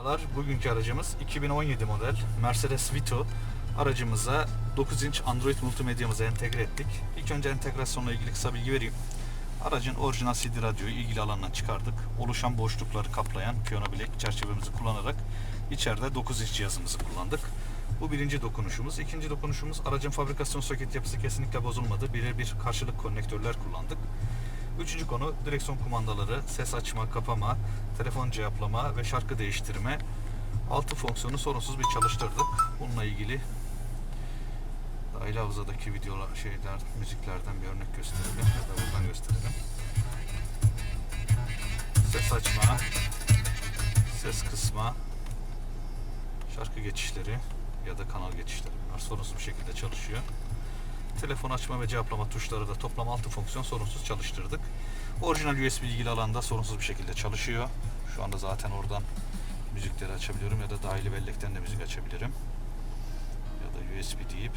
Merhabalar. Bugünkü aracımız 2017 model Mercedes Vito. Aracımıza 9 inç Android multimedyamızı entegre ettik. İlk önce entegrasyonla ilgili kısa bilgi vereyim. Aracın orijinal CD radyoyu ilgili alandan çıkardık. Oluşan boşlukları kaplayan piyano bilek çerçevemizi kullanarak içeride 9 inç cihazımızı kullandık. Bu birinci dokunuşumuz. İkinci dokunuşumuz aracın fabrikasyon soket yapısı kesinlikle bozulmadı. Birebir karşılık konnektörler kullandık. Üçüncü konu direksiyon kumandaları, ses açma, kapama, telefon cevaplama ve şarkı değiştirme. Altı fonksiyonu sorunsuz bir çalıştırdık. Bununla ilgili dahil havzadaki videolar, şeyler, müziklerden bir örnek gösterelim ya da buradan gösterelim. Ses açma, ses kısma, şarkı geçişleri ya da kanal geçişleri bunlar sorunsuz bir şekilde çalışıyor. Telefon açma ve cevaplama tuşları da toplam 6 fonksiyon sorunsuz çalıştırdık. Orijinal USB ilgili alanda sorunsuz bir şekilde çalışıyor. Şu anda zaten oradan müzikleri açabiliyorum ya da dahili bellekten de müzik açabilirim. Ya da USB deyip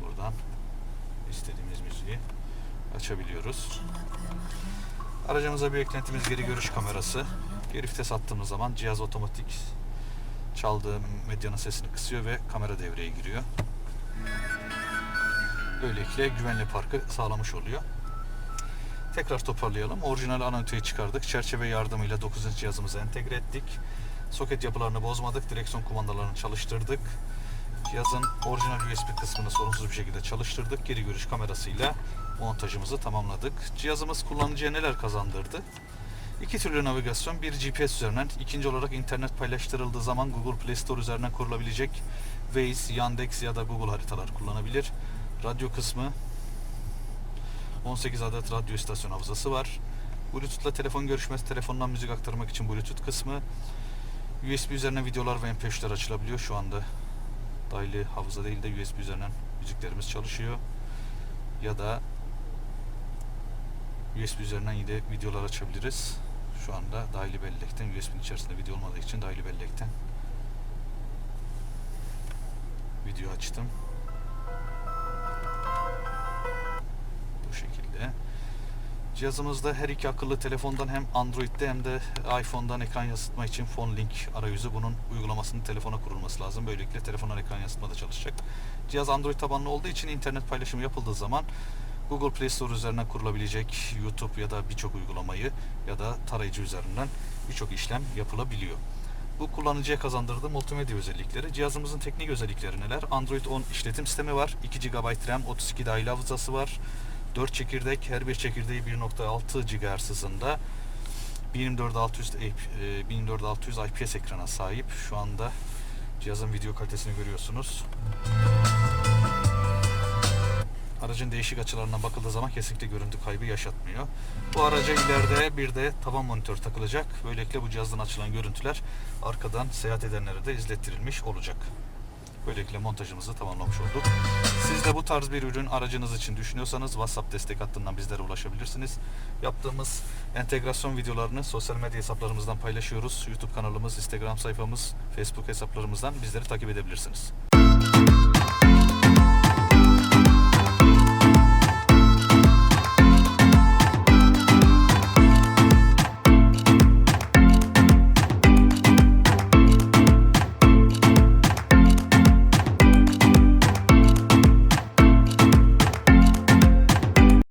buradan istediğimiz müziği açabiliyoruz. Aracımıza bir eklentimiz geri görüş kamerası. Geri vites attığımız zaman cihaz otomatik çaldığı medyanın sesini kısıyor ve kamera devreye giriyor. Böylelikle güvenli parkı sağlamış oluyor. Tekrar toparlayalım. Orijinal ana üniteyi çıkardık. Çerçeve yardımıyla 9 inç cihazımıza entegre ettik. Soket yapılarını bozmadık. Direksiyon kumandalarını çalıştırdık. Cihazın orijinal USB kısmını sorunsuz bir şekilde çalıştırdık. Geri görüş kamerasıyla montajımızı tamamladık. Cihazımız kullanıcıya neler kazandırdı? İki türlü navigasyon. Bir GPS üzerinden. ikinci olarak internet paylaştırıldığı zaman Google Play Store üzerinden kurulabilecek Waze, Yandex ya da Google haritalar kullanabilir. Radyo kısmı 18 adet radyo istasyon hafızası var. Bluetooth'la telefon görüşmesi, telefondan müzik aktarmak için Bluetooth kısmı. USB üzerinden videolar ve MP3'ler açılabiliyor. Şu anda dahili hafıza değil de USB üzerinden müziklerimiz çalışıyor. Ya da USB üzerinden yine videolar açabiliriz. Şu anda dahili bellekten USB'nin içerisinde video olmadığı için dahili bellekten video açtım. Cihazımızda her iki akıllı telefondan hem Android'de hem de iPhone'dan ekran yansıtma için Phone Link arayüzü bunun uygulamasının telefona kurulması lazım. Böylelikle telefondan ekran yansıtma da çalışacak. Cihaz Android tabanlı olduğu için internet paylaşımı yapıldığı zaman Google Play Store üzerinden kurulabilecek YouTube ya da birçok uygulamayı ya da tarayıcı üzerinden birçok işlem yapılabiliyor. Bu kullanıcıya kazandırdığı multimedya özellikleri. Cihazımızın teknik özellikleri neler? Android 10 işletim sistemi var. 2 GB RAM, 32 dahili hafızası var. 4 çekirdek, her bir çekirdeği 1.6 GHz hızında 14600 e, 14600 IPS ekrana sahip. Şu anda cihazın video kalitesini görüyorsunuz. Aracın değişik açılarından bakıldığı zaman kesinlikle görüntü kaybı yaşatmıyor. Bu araca ileride bir de taban monitör takılacak. Böylelikle bu cihazdan açılan görüntüler arkadan seyahat edenlere de izlettirilmiş olacak. Böylelikle montajımızı tamamlamış olduk. Siz de bu tarz bir ürün aracınız için düşünüyorsanız WhatsApp destek hattından bizlere ulaşabilirsiniz. Yaptığımız entegrasyon videolarını sosyal medya hesaplarımızdan paylaşıyoruz. YouTube kanalımız, Instagram sayfamız, Facebook hesaplarımızdan bizleri takip edebilirsiniz.